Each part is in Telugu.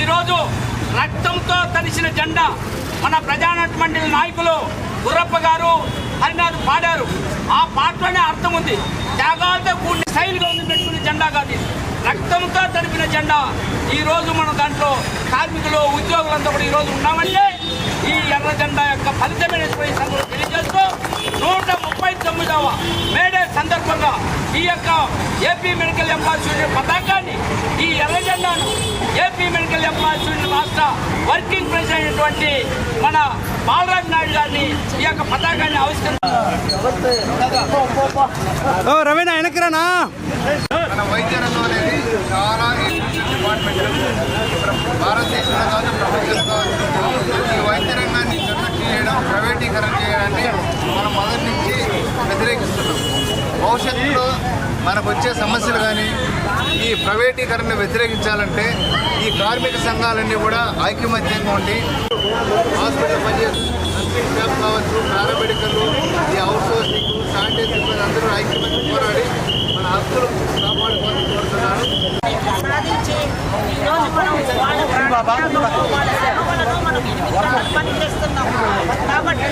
ఈరోజు రక్తంతో తడిసిన జెండా మన ప్రజానట్ మండలి నాయకులు గుర్రప్ప గారు హరినాథ్ పాడారు. ఆ పాటలోనే అర్థం ఉంది. త్యాగాలతో కూడిన స్టైల్గా ఉంది పెట్టుకున్న జెండా కాదు రక్తంతో తడిపిన జెండా ఈ రోజు మనం దాంట్లో కార్మికులు ఉద్యోగులంతా కూడా ఈరోజు ఉన్నామంటే ఈ ఎర్ర జెండా యొక్క ఫలితమైనటువంటి ఈ యొక్క ఏపీ మెడికల్ ఎంప్లాయీస్ పతాకాన్ని ఈ ఎర్ర జెండాను ఏపీ మెడికల్ ఎంప్లాయీస్ రాష్ట్ర వర్కింగ్ ప్రెసిడెంట్ అయినటువంటి మన బాలరాజ్ నాయుడు గారిని ఈ యొక్క పతాకాన్ని ఆవిష్కరించారు. ఓ రవీణ వెనక్కిరానా? మన వైద్య రంగం అనేది చాలా భారతదేశంలో కాదు ప్రపంచంలో కాదు ఈ వైద్య రంగాన్ని నిర్లక్ష్యం చేయడం ప్రైవేటీకరణ చేయడాన్ని మనం మొదటి నుంచి వ్యతిరేకిస్తున్నాం భవిష్యత్తులో మనకు వచ్చే సమస్యలు కానీ ఈ ప్రైవేటీకరణను వ్యతిరేకించాలంటే ఈ కార్మిక సంఘాలన్నీ కూడా ఐకమత్యంగా ఉండి హాస్పిటల్ పనిచేస్తూ నర్సింగ్ కావచ్చు పారామెడికల్ ఈ అవుట్ సోర్సింగ్ శానిటరీ సిబ్బంది అందరూ ఐక్యమత్యం పోరాడి మన హక్కులు కాపాడుకోవాలని కోరుతున్నాను. ఈరోజు మనం వాళ్ళ ప్రాణాలను, వాళ్ళ సేవలను మనం ఎనిమిది చేస్తున్నాం కాబట్టి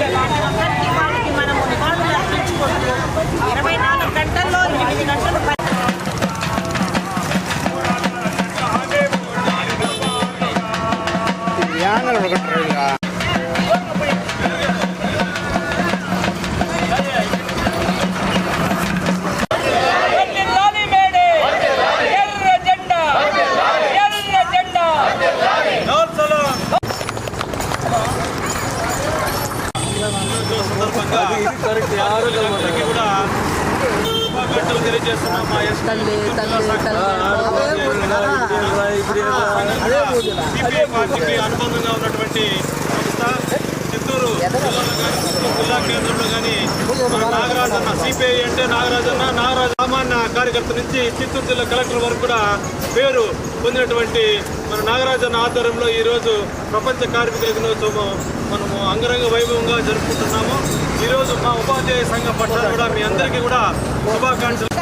సందర్భంగా అందరికీ కూడా శుభాకాంక్షలు తెలియజేస్తున్నాం. మా ఎస్టీ సిపిఐ పార్టీకి అనుబంధంగా ఉన్నటువంటి సంస్థ చిత్తూరు జిల్లాలో కానీ చిత్తూరు జిల్లా కేంద్రంలో కానీ మన నాగరాజన్న సిపిఐ అంటే నాగరాజన్న నాగరాజు సామాన్య కార్యకర్త నుంచి చిత్తూరు జిల్లా కలెక్టర్ వరకు కూడా పేరు పొందినటువంటి మన నాగరాజన్న ఆధ్వర్యంలో ఈరోజు ప్రపంచ కార్మికుల దినోత్సవం మనము అంగరంగ వైభవంగా జరుపుకుంటున్నాము. ఈరోజు మా ఉపాధ్యాయ సంఘ పక్షాన కూడా మీ అందరికీ కూడా శుభాకాంక్షలు.